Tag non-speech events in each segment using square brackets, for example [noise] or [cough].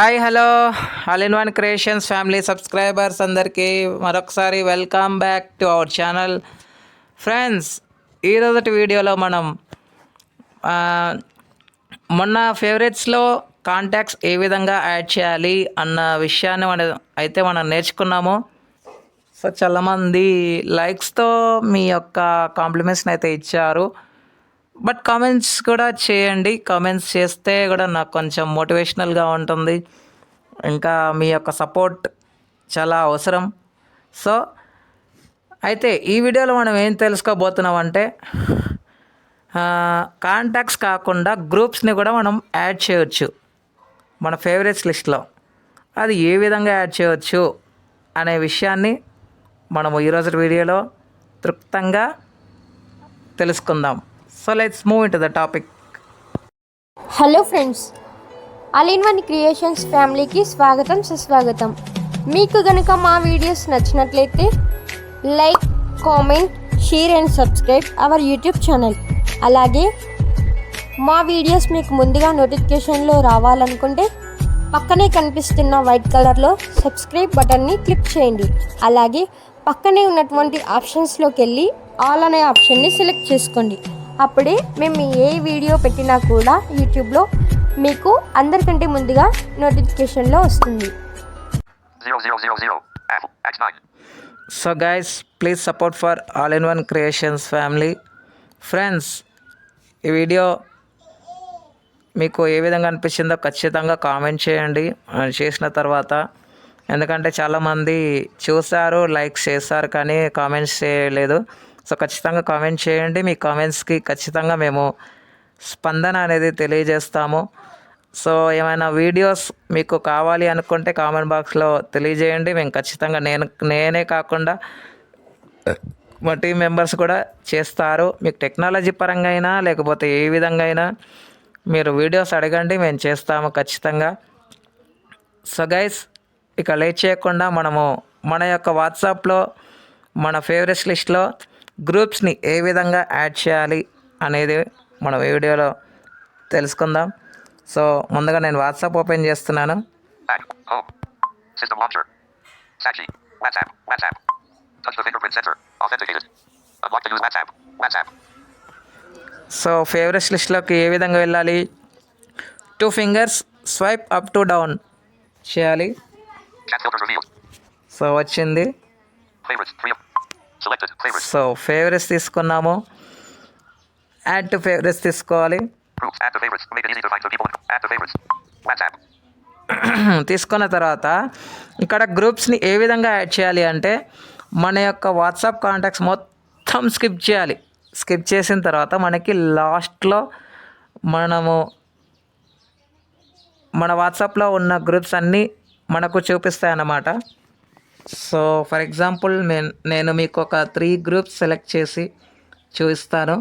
Hi hello. All in one creations family subscribers అందరికీ మరొకసారి welcome back to our channel. Friends ఈరోజటి వీడియోలో మనం మొన్న ఫేవరెట్స్లో కాంటాక్ట్స్ ఏ విధంగా యాడ్ చేయాలి అన్న విషయాన్ని మనం అయితే మనం నేర్చుకున్నాము. సో చాలామంది లైక్స్తో మీ యొక్క కాంప్లిమెంట్స్ని అయితే ఇచ్చారు. బట్ కామెంట్స్ కూడా చేయండి. కామెంట్స్ చేస్తే కూడా నాకు కొంచెం మోటివేషనల్గా ఉంటుంది. ఇంకా మీ యొక్క సపోర్ట్ చాలా అవసరం. సో అయితే ఈ వీడియోలో మనం ఏం తెలుసుకోబోతున్నాం అంటే కాంటాక్ట్స్ కాకుండా గ్రూప్స్ని కూడా మనం యాడ్ చేయవచ్చు మన ఫేవరెట్స్ లిస్ట్లో అది ఏ విధంగా యాడ్ చేయవచ్చు అనే విషయాన్ని మనము ఈరోజు వీడియోలో తృప్తంగా తెలుసుకుందాం. So let's move in to the topic hello friends all in one creations ఫ్యామిలీకి స్వాగతం సుస్వాగతం. మీకు గనుక మా వీడియోస్ నచ్చినట్లయితే like comment share and subscribe our YouTube channel అలాగే మా వీడియోస్ మీకు ముందుగా నోటిఫికేషన్లో రావాలనుకుంటే పక్కనే కనిపిస్తున్న వైట్ కలర్లో సబ్స్క్రైబ్ బటన్ని క్లిక్ చేయండి. అలాగే పక్కనే ఉన్నటువంటి ఆప్షన్స్లోకి వెళ్ళి ఆల్ అనే ఆప్షన్ని సెలెక్ట్ చేసుకోండి. అప్పుడే మేము ఏ వీడియో పెట్టినా కూడా యూట్యూబ్లో మీకు అందరికంటే ముందుగా నోటిఫికేషన్లో వస్తుంది. So guys please support for all in one creations family friends ఈ వీడియో మీకు ఏ విధంగా అనిపించిందో ఖచ్చితంగా కామెంట్ చేయండి. చేసిన తర్వాత ఎందుకంటే చాలామంది చూసారు లైక్స్ చేశారు కానీ కామెంట్స్ చేయలేదు. సో ఖచ్చితంగా కామెంట్ చేయండి. మీ కామెంట్స్కి ఖచ్చితంగా మేము స్పందన అనేది తెలియజేస్తాము. సో ఏమైనా వీడియోస్ మీకు కావాలి అనుకుంటే కామెంట్ బాక్స్లో తెలియజేయండి. మేము ఖచ్చితంగా నేను నేనే కాకుండా మా టీం మెంబర్స్ కూడా చేస్తారు. మీకు టెక్నాలజీ పరంగా అయినా లేకపోతే ఏ విధంగా అయినా మీరు వీడియోస్ అడగండి. మేము చేస్తాము ఖచ్చితంగా. సో గైస్ ఇక లేట్ చేయకుండా మనము మన యొక్క వాట్సాప్లో మన ఫేవరెట్స్ లిస్ట్లో గ్రూప్స్ని ఏ విధంగా యాడ్ చేయాలి అనేది మనం ఈ వీడియోలో తెలుసుకుందాం. సో ముందుగా నేను వాట్సాప్ ఓపెన్ చేస్తున్నాను. సో ఫేవరెట్స్ లిస్ట్లోకి ఏ విధంగా వెళ్ళాలి? Two fingers swipe up to down చేయాలి. సో వచ్చింది. సో ఫేవరెట్స్ తీసుకున్నాము. యాడ్ టు ఫేవరెట్స్ తీసుకోవాలి. [clears throat] తీసుకున్న తర్వాత ఇక్కడ గ్రూప్స్ని ఏ విధంగా యాడ్ చేయాలి అంటే మన యొక్క వాట్సాప్ కాంటాక్ట్స్ మొత్తం స్కిప్ చేయాలి. స్కిప్ చేసిన తర్వాత మనకి లాస్ట్లో మనము మన వాట్సాప్లో ఉన్న గ్రూప్స్ అన్నీ మనకు చూపిస్తాయి అన్నమాట సో ఫర్ ఎగ్జాంపుల్ నేను మీకు ఒక త్రీ గ్రూప్స్ సెలెక్ట్ చేసి చూపిస్తాను.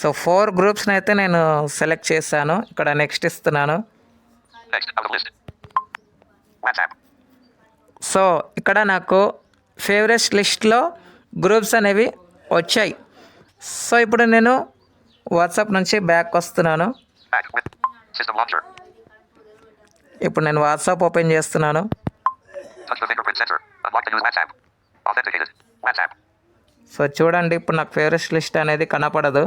సో ఫోర్ గ్రూప్స్ని అయితే నేను సెలెక్ట్ చేశాను. ఇక్కడ నెక్స్ట్ ఇస్తున్నాను. సో ఇక్కడ నాకు ఫేవరెట్స్ లిస్ట్లో గ్రూప్స్ అనేవి వచ్చాయి. సో ఇప్పుడు నేను వాట్సాప్ నుంచి బ్యాక్ వస్తున్నాను. ఇప్పుడు నేను వాట్సాప్ ఓపెన్ చేస్తున్నాను. సో చూడండి ఇప్పుడు నాకు ఫేవరెట్ లిస్ట్ అనేది కనపడదు.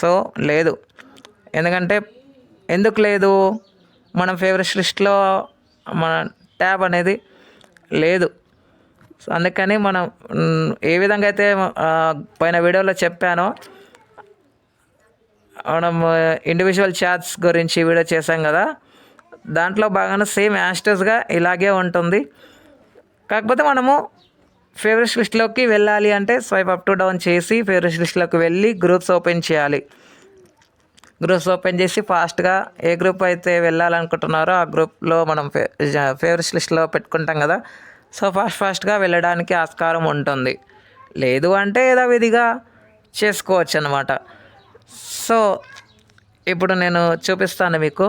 సో లేదు. ఎందుకంటే ఎందుకు లేదు? మనం ఫేవరెట్ లిస్ట్లో మన ట్యాబ్ అనేది లేదు. అందుకని మనం ఏ విధంగా అయితే పైన వీడియోలో చెప్పానో మనం ఇండివిజువల్ చాట్స్ గురించి వీడియో చేసాం కదా దాంట్లో బాగానే సేమ్ యాస్టర్స్గా ఇలాగే ఉంటుంది. కాకపోతే మనము ఫేవరెట్ లిస్ట్లోకి వెళ్ళాలి అంటే స్వైప్ అప్ టు డౌన్ చేసి ఫేవరెట్ లిస్ట్లోకి వెళ్ళి గ్రూప్స్ ఓపెన్ చేయాలి. గ్రూప్స్ ఓపెన్ చేసి ఫాస్ట్గా ఏ గ్రూప్ అయితే వెళ్ళాలనుకుంటున్నారో ఆ గ్రూప్లో మనం ఫే ఫేవరెట్స్ లిస్ట్లో పెట్టుకుంటాం కదా సో ఫాస్ట్ ఫాస్ట్గా వెళ్ళడానికి ఆస్కారం ఉంటుంది లేదు అంటే ఏదో విధిగా చేసుకోవచ్చు అనమాట సో ఇప్పుడు నేను చూపిస్తాను మీకు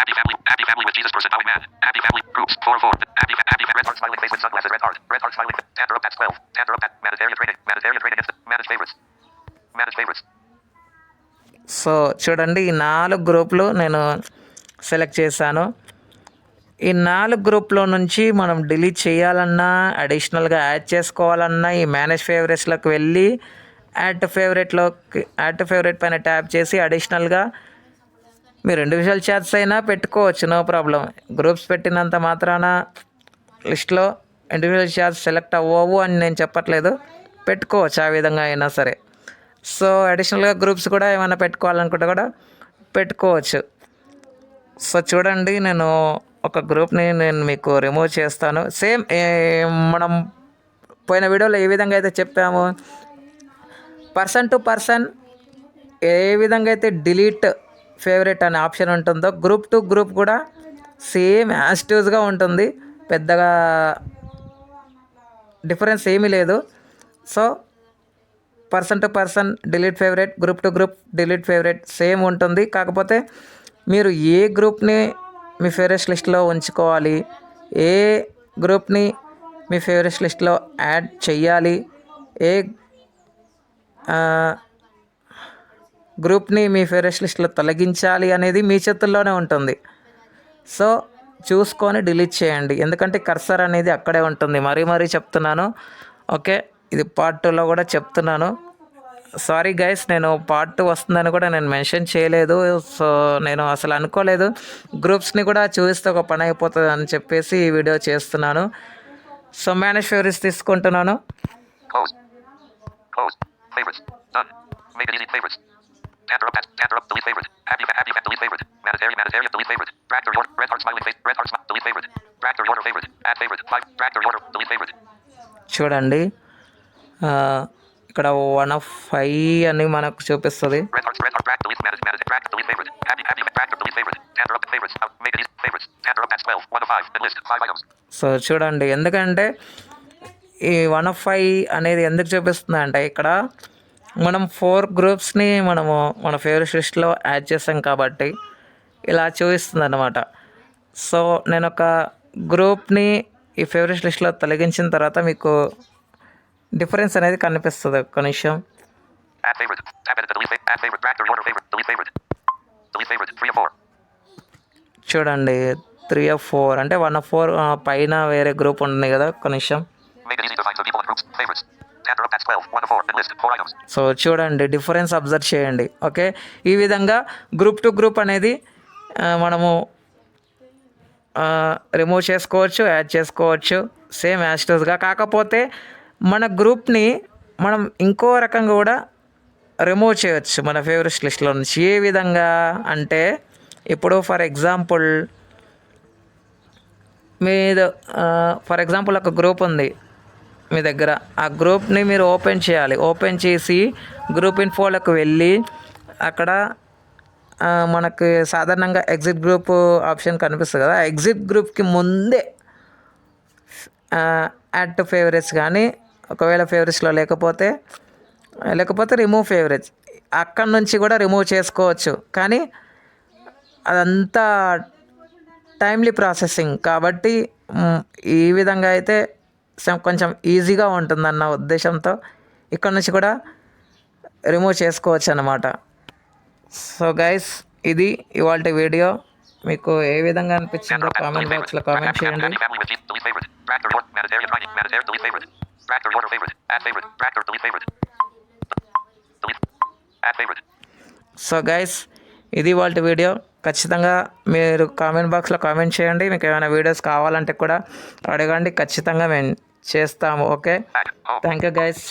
Happy family. Happy family with Jesus person. Now man. Happy family. Groups. 4 4. Red heart smiling face with sunglasses. Red heart. Red heart smiling. Tanner up at twelve. Tanner up at Managerial training. Managerial training. Instant. Manage favorites. Manage favorites. So చూడండి ఈ నాలుగు గ్రూపులు నేను select చేశాను ఈ నాలుగు గ్రూప్లో నుంచి మనం డిలీట్ చేయాలన్నా అడిషనల్గా యాడ్ చేసుకోవాలన్నా ఈ మేనేజ్ ఫేవరెట్స్లోకి వెళ్ళి యాడ్ టు ఫేవరెట్లోకి యాడ్ ఫేవరెట్ పైన ట్యాప్ చేసి అడిషనల్గా మీరు ఇండివిజువల్ చాట్స్ అయినా పెట్టుకోవచ్చు నో ప్రాబ్లం గ్రూప్స్ పెట్టినంత మాత్రాన లిస్ట్లో ఇండివిజువల్ షేర్స్ సెలెక్ట్ అవ్వవు అని నేను చెప్పట్లేదు. పెట్టుకోవచ్చు ఆ విధంగా అయినా సరే. సో అడిషనల్గా గ్రూప్స్ కూడా ఏమైనా పెట్టుకోవాలనుకుంటే కూడా పెట్టుకోవచ్చు. సో చూడండి నేను ఒక గ్రూప్ని నేను మీకు రిమూవ్ చేస్తాను. సేమ్ మనం పోయిన వీడియోలో ఏ విధంగా అయితే చెప్పాము పర్సన్ టు పర్సన్ ఏ విధంగా అయితే డిలీట్ ఫేవరెట్ అనే ఆప్షన్ ఉంటుందో గ్రూప్ టు గ్రూప్ కూడా సేమ్ యాస్టివ్స్గా ఉంటుంది. పెద్దగా డిఫరెన్స్ ఏమీ లేదు. So person to person delete favourite group to group delete favourite same ఉంటుంది. కాకపోతే మీరు ఏ గ్రూప్ని మీ ఫేవరెట్ లిస్ట్లో ఉంచుకోవాలి ఏ గ్రూప్ని మీ ఫేవరెట్ లిస్ట్లో యాడ్ చేయాలి ఏ గ్రూప్ని మీ ఫేవరెట్ లిస్ట్లో తొలగించాలి అనేది మీ చేతుల్లోనే ఉంటుంది. సో చూసుకొని డిలీట్ చేయండి. ఎందుకంటే కర్సర్ అనేది అక్కడే ఉంటుంది. మరీ మరీ చెప్తున్నాను. ఓకే? ఇది పార్ట్ టూలో కూడా చెప్తున్నాను. సారీ గైస్ నేను పార్ట్ టూ వస్తుందని కూడా నేను మెన్షన్ చేయలేదు. సో నేను అసలు అనుకోలేదు. గ్రూప్స్ని కూడా చూపిస్తే ఒక పని అయిపోతుంది అని చెప్పేసి ఈ వీడియో చేస్తున్నాను. సో మేనేజ్ ఫేవరెట్స్ తీసుకుంటున్నాను. Close. Close. Favorites. Done. Make it easy. Favorites. Tanner up at Tanner up. Delete favorite. Happy fa- happy fa- delete favorite. Managerial Managerial delete favorite. Tractor order. Red heart smiling face. Red heart smile. Delete favorite. Tractor order favorite. Add favorite. Five. Tractor order. Delete favorite. చూడండి ఆ, ఇక్కడ one of five అని మనకు చూపిస్తుంది Red heart. Red heart. Track. Delete. Manage. Manage. Track. Delete favorite. Happy. Happy. Tractor. Delete favorite. Tanner up. Favorites. Out. Make it easy. Favorites. Tanner up at twelve. One of five. And list. Five items. So చూడండి ఎందుకంటే ఈ one of five అనేది ఎందుకు చూపిస్తుంది అంటే ఇక్కడ మనం four గ్రూప్స్ని మనము మన ఫేవరెట్ లిస్ట్లో యాడ్ చేసాం కాబట్టి ఇలా చూపిస్తుంది అనమాట సో నేను ఒక గ్రూప్ని ఈ ఫేవరెట్ లిస్ట్లో తొలగించిన తర్వాత మీకు డిఫరెన్స్ అనేది కనిపిస్తుంది ఒక్క నిమిషం. చూడండి త్రీ ఆఫ్ ఫోర్ అంటే వన్ ఆఫ్ ఫోర్ పైన వేరే గ్రూప్ ఉంటుంది కదా ఒక్క నిమిషం. సో చూడండి డిఫరెన్స్ అబ్జర్వ్ చేయండి ఓకే ఈ విధంగా గ్రూప్ టు గ్రూప్ అనేది మనము రిమూవ్ చేసుకోవచ్చు యాడ్ చేసుకోవచ్చు సేమ్ యాస్టోస్గా కాకపోతే మన గ్రూప్ని మనం ఇంకో రకంగా కూడా రిమూవ్ చేయవచ్చు మన ఫేవరెట్ లిస్ట్లో నుంచి. ఏ విధంగా అంటే ఇప్పుడు ఫర్ ఎగ్జాంపుల్ మీద ఫర్ ఎగ్జాంపుల్ ఒక గ్రూప్ ఉంది. మీ దగ్గర. ఆ గ్రూప్ని మీరు ఓపెన్ చేయాలి. ఓపెన్ చేసి గ్రూప్ ఇన్ఫోలకు వెళ్ళి అక్కడ మనకు మనకి సాధారణంగా ఎగ్జిట్ గ్రూప్ ఆప్షన్ కనిపిస్తుంది కదా. ఎగ్జిట్ గ్రూప్కి ముందే యాడ్ టు ఫేవరెట్స్ కానీ ఒకవేళ ఫేవరెట్స్లో లేకపోతే లేకపోతే రిమూవ్ ఫేవరెట్స్. అక్కడి నుంచి కూడా రిమూవ్ చేసుకోవచ్చు. కానీ అదంతా టైమ్లీ ప్రాసెసింగ్. కాబట్టి ఈ విధంగా అయితే కొంచెం ఈజీగా ఉంటుంది అన్న ఉద్దేశంతో ఇక్కడ నుంచి కూడా రిమూవ్ చేసుకోవచ్చు అన్నమాట సో గైస్ ఇది ఇవాళ వీడియో మీకు ఏ విధంగా అనిపించిందో కామెంట్ బాక్స్లో కామెంట్ చేయండి. సో గైస్ ఇది వాళ్ళ వీడియో ఖచ్చితంగా మీరు కామెంట్ బాక్స్లో కామెంట్ చేయండి. మీకు ఏమైనా వీడియోస్ కావాలంటే కూడా అడగండి. ఖచ్చితంగా మేము చేస్తాము okay Back. Home. Thank you guys